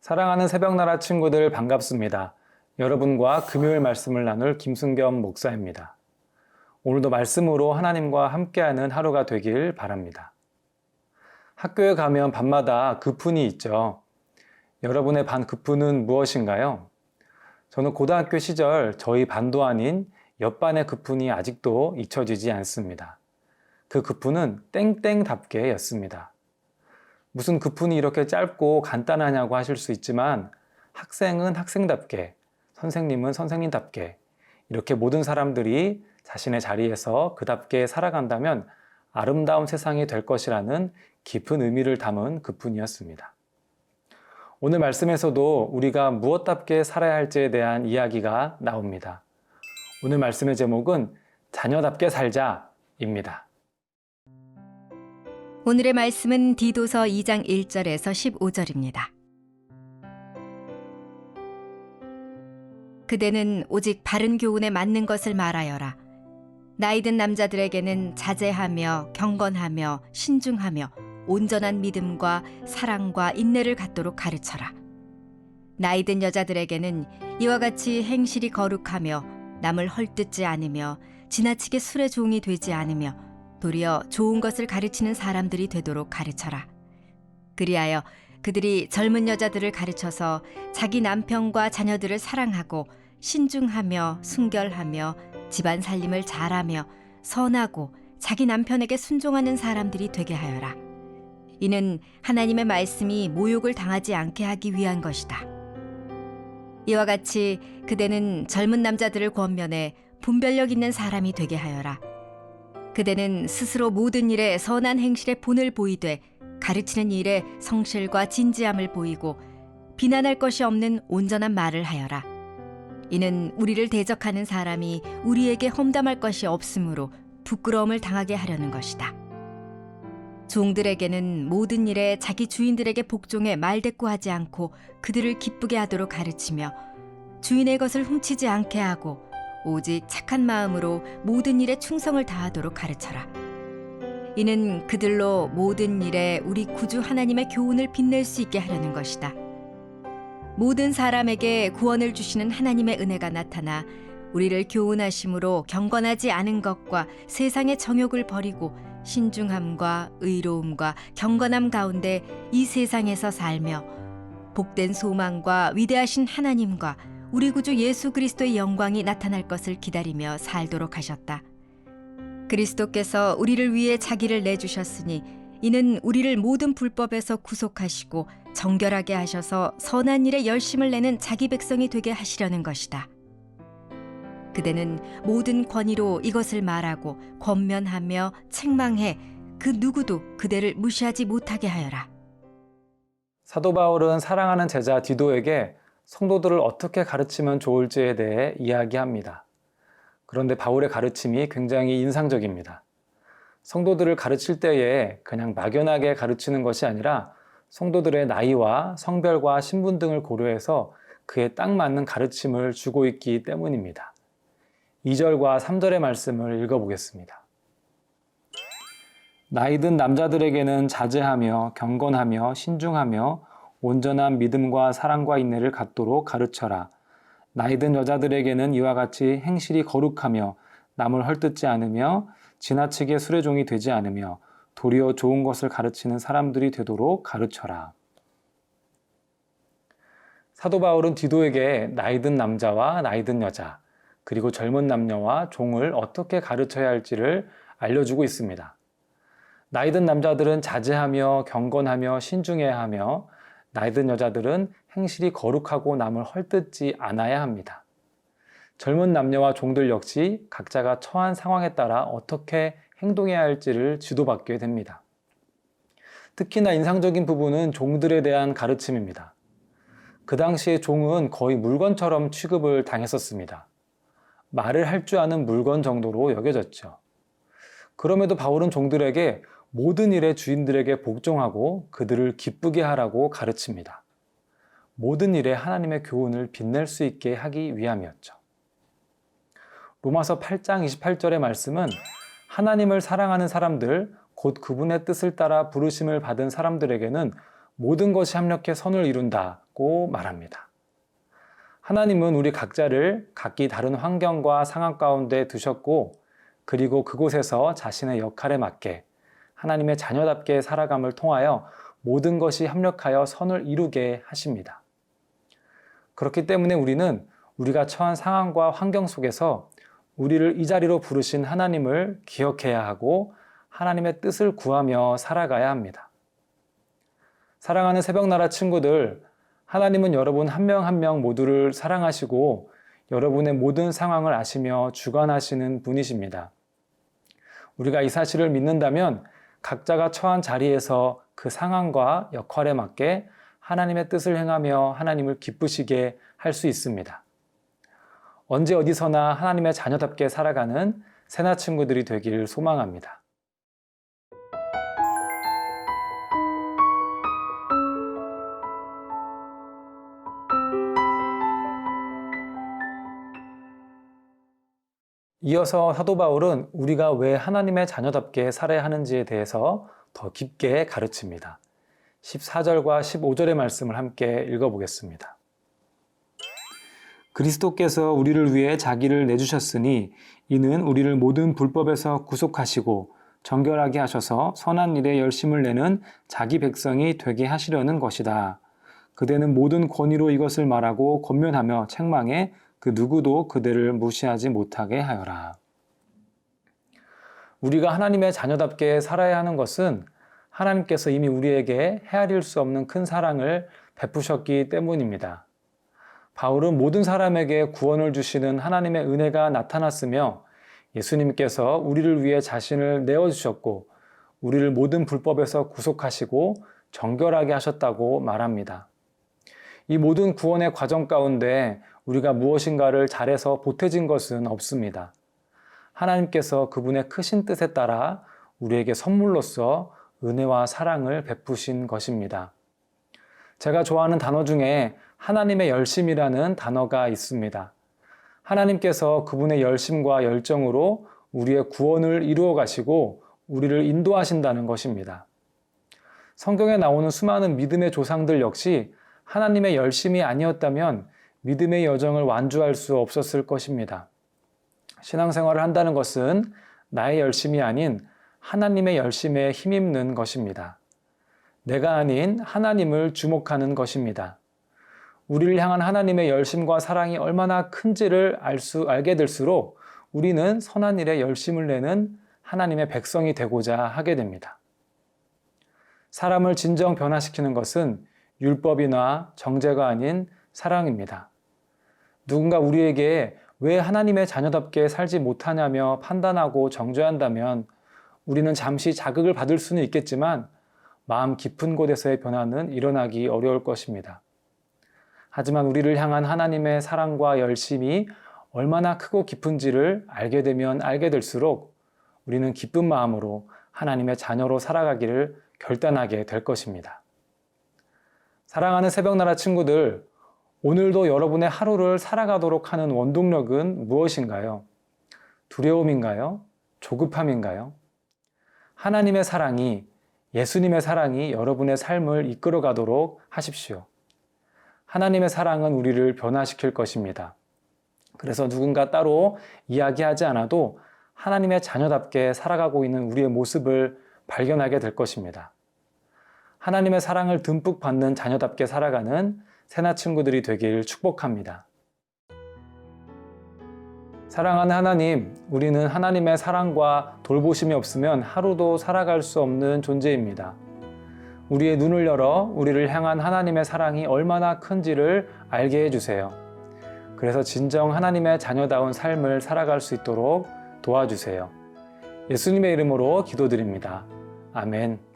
사랑하는 새벽나라 친구들 반갑습니다. 여러분과 금요일 말씀을 나눌 김승겸 목사입니다. 오늘도 말씀으로 하나님과 함께하는 하루가 되길 바랍니다. 학교에 가면 밤마다 그푼이 있죠. 여러분의 반 그푼은 무엇인가요? 저는 고등학교 시절 저희 반도 아닌 옆반의 그푼이 아직도 잊혀지지 않습니다. 그 그푼은 땡땡답게 였습니다. 무슨 그푼이 이렇게 짧고 간단하냐고 하실 수 있지만 학생은 학생답게, 선생님은 선생님답게 이렇게 모든 사람들이 자신의 자리에서 그답게 살아간다면 아름다운 세상이 될 것이라는 깊은 의미를 담은 그뿐이었습니다. 오늘 말씀에서도 우리가 무엇답게 살아야 할지에 대한 이야기가 나옵니다. 오늘 말씀의 제목은 자녀답게 살자입니다. 오늘의 말씀은 디도서 2장 1절에서 15절입니다. 그대는 오직 바른 교훈에 맞는 것을 말하여라. 나이든 남자들에게는 자제하며 경건하며 신중하며 온전한 믿음과 사랑과 인내를 갖도록 가르쳐라. 나이든 여자들에게는 이와 같이 행실이 거룩하며 남을 헐뜯지 않으며 지나치게 술의 종이 되지 않으며 도리어 좋은 것을 가르치는 사람들이 되도록 가르쳐라. 그리하여 그들이 젊은 여자들을 가르쳐서 자기 남편과 자녀들을 사랑하고 신중하며 순결하며 집안 살림을 잘하며 선하고 자기 남편에게 순종하는 사람들이 되게 하여라. 이는 하나님의 말씀이 모욕을 당하지 않게 하기 위한 것이다. 이와 같이 그대는 젊은 남자들을 권면해 분별력 있는 사람이 되게 하여라. 그대는 스스로 모든 일에 선한 행실에 본을 보이되 가르치는 일에 성실과 진지함을 보이고 비난할 것이 없는 온전한 말을 하여라. 이는 우리를 대적하는 사람이 우리에게 험담할 것이 없으므로 부끄러움을 당하게 하려는 것이다. 종들에게는 모든 일에 자기 주인들에게 복종해 말대꾸하지 않고 그들을 기쁘게 하도록 가르치며 주인의 것을 훔치지 않게 하고 오직 착한 마음으로 모든 일에 충성을 다하도록 가르쳐라. 이는 그들로 모든 일에 우리 구주 하나님의 교훈을 빛낼 수 있게 하려는 것이다. 모든 사람에게 구원을 주시는 하나님의 은혜가 나타나 우리를 교훈하심으로 경건하지 않은 것과 세상의 정욕을 버리고 신중함과 의로움과 경건함 가운데 이 세상에서 살며 복된 소망과 위대하신 하나님과 우리 구주 예수 그리스도의 영광이 나타날 것을 기다리며 살도록 하셨다. 그리스도께서 우리를 위해 자기를 내주셨으니 이는 우리를 모든 불법에서 구속하시고 정결하게 하셔서 선한 일에 열심을 내는 자기 백성이 되게 하시려는 것이다. 그대는 모든 권위로 이것을 말하고 권면하며 책망해 그 누구도 그대를 무시하지 못하게 하여라. 사도 바울은 사랑하는 제자 디도에게 성도들을 어떻게 가르치면 좋을지에 대해 이야기합니다. 그런데 바울의 가르침이 굉장히 인상적입니다. 성도들을 가르칠 때에 그냥 막연하게 가르치는 것이 아니라 성도들의 나이와 성별과 신분 등을 고려해서 그에 딱 맞는 가르침을 주고 있기 때문입니다. 2절과 3절의 말씀을 읽어보겠습니다. 나이든 남자들에게는 자제하며 경건하며 신중하며 온전한 믿음과 사랑과 인내를 갖도록 가르쳐라. 나이든 여자들에게는 이와 같이 행실이 거룩하며 남을 헐뜯지 않으며 지나치게 술의 종이 되지 않으며 도리어 좋은 것을 가르치는 사람들이 되도록 가르쳐라. 사도 바울은 디도에게 나이든 남자와 나이든 여자, 그리고 젊은 남녀와 종을 어떻게 가르쳐야 할지를 알려주고 있습니다. 나이든 남자들은 자제하며 경건하며 신중해야 하며 나이 든 여자들은 행실이 거룩하고 남을 헐뜯지 않아야 합니다. 젊은 남녀와 종들 역시 각자가 처한 상황에 따라 어떻게 행동해야 할지를 지도받게 됩니다. 특히나 인상적인 부분은 종들에 대한 가르침입니다. 그 당시에 종은 거의 물건처럼 취급을 당했었습니다. 말을 할 줄 아는 물건 정도로 여겨졌죠. 그럼에도 바울은 종들에게 모든 일에 주인들에게 복종하고 그들을 기쁘게 하라고 가르칩니다. 모든 일에 하나님의 교훈을 빛낼 수 있게 하기 위함이었죠. 로마서 8장 28절의 말씀은 하나님을 사랑하는 사람들, 곧 그분의 뜻을 따라 부르심을 받은 사람들에게는 모든 것이 합력해 선을 이룬다고 말합니다. 하나님은 우리 각자를 각기 다른 환경과 상황 가운데 두셨고 그리고 그곳에서 자신의 역할에 맞게 하나님의 자녀답게 살아감을 통하여 모든 것이 합력하여 선을 이루게 하십니다. 그렇기 때문에 우리는 우리가 처한 상황과 환경 속에서 우리를 이 자리로 부르신 하나님을 기억해야 하고 하나님의 뜻을 구하며 살아가야 합니다. 사랑하는 새벽나라 친구들, 하나님은 여러분 한 명 한명 모두를 사랑하시고 여러분의 모든 상황을 아시며 주관하시는 분이십니다. 우리가 이 사실을 믿는다면 각자가 처한 자리에서 그 상황과 역할에 맞게 하나님의 뜻을 행하며 하나님을 기쁘시게 할 수 있습니다. 언제 어디서나 하나님의 자녀답게 살아가는 새나 친구들이 되길 소망합니다. 이어서 사도 바울은 우리가 왜 하나님의 자녀답게 살아야 하는지에 대해서 더 깊게 가르칩니다. 14절과 15절의 말씀을 함께 읽어보겠습니다. 그리스도께서 우리를 위해 자기를 내주셨으니 이는 우리를 모든 불법에서 구속하시고 정결하게 하셔서 선한 일에 열심을 내는 자기 백성이 되게 하시려는 것이다. 그대는 모든 권위로 이것을 말하고 권면하며 책망해 그 누구도 그대를 무시하지 못하게 하여라. 우리가 하나님의 자녀답게 살아야 하는 것은 하나님께서 이미 우리에게 헤아릴 수 없는 큰 사랑을 베푸셨기 때문입니다. 바울은 모든 사람에게 구원을 주시는 하나님의 은혜가 나타났으며 예수님께서 우리를 위해 자신을 내어주셨고 우리를 모든 불법에서 구속하시고 정결하게 하셨다고 말합니다. 이 모든 구원의 과정 가운데 우리가 무엇인가를 잘해서 보태진 것은 없습니다. 하나님께서 그분의 크신 뜻에 따라 우리에게 선물로서 은혜와 사랑을 베푸신 것입니다. 제가 좋아하는 단어 중에 하나님의 열심이라는 단어가 있습니다. 하나님께서 그분의 열심과 열정으로 우리의 구원을 이루어 가시고 우리를 인도하신다는 것입니다. 성경에 나오는 수많은 믿음의 조상들 역시 하나님의 열심이 아니었다면 믿음의 여정을 완주할 수 없었을 것입니다. 신앙생활을 한다는 것은 나의 열심이 아닌 하나님의 열심에 힘입는 것입니다. 내가 아닌 하나님을 주목하는 것입니다. 우리를 향한 하나님의 열심과 사랑이 얼마나 큰지를 알 수, 알게 될수록 우리는 선한 일에 열심을 내는 하나님의 백성이 되고자 하게 됩니다. 사람을 진정 변화시키는 것은 율법이나 정죄가 아닌 사랑입니다. 누군가 우리에게 왜 하나님의 자녀답게 살지 못하냐며 판단하고 정죄한다면 우리는 잠시 자극을 받을 수는 있겠지만 마음 깊은 곳에서의 변화는 일어나기 어려울 것입니다. 하지만 우리를 향한 하나님의 사랑과 열심이 얼마나 크고 깊은지를 알게 되면 알게 될수록 우리는 기쁜 마음으로 하나님의 자녀로 살아가기를 결단하게 될 것입니다. 사랑하는 새벽나라 친구들, 오늘도 여러분의 하루를 살아가도록 하는 원동력은 무엇인가요? 두려움인가요? 조급함인가요? 하나님의 사랑이, 예수님의 사랑이 여러분의 삶을 이끌어 가도록 하십시오. 하나님의 사랑은 우리를 변화시킬 것입니다. 그래서 누군가 따로 이야기하지 않아도 하나님의 자녀답게 살아가고 있는 우리의 모습을 발견하게 될 것입니다. 하나님의 사랑을 듬뿍 받는 자녀답게 살아가는 새나 친구들이 되길 축복합니다. 사랑하는 하나님, 우리는 하나님의 사랑과 돌보심이 없으면 하루도 살아갈 수 없는 존재입니다. 우리의 눈을 열어 우리를 향한 하나님의 사랑이 얼마나 큰지를 알게 해주세요. 그래서 진정 하나님의 자녀다운 삶을 살아갈 수 있도록 도와주세요. 예수님의 이름으로 기도드립니다. 아멘.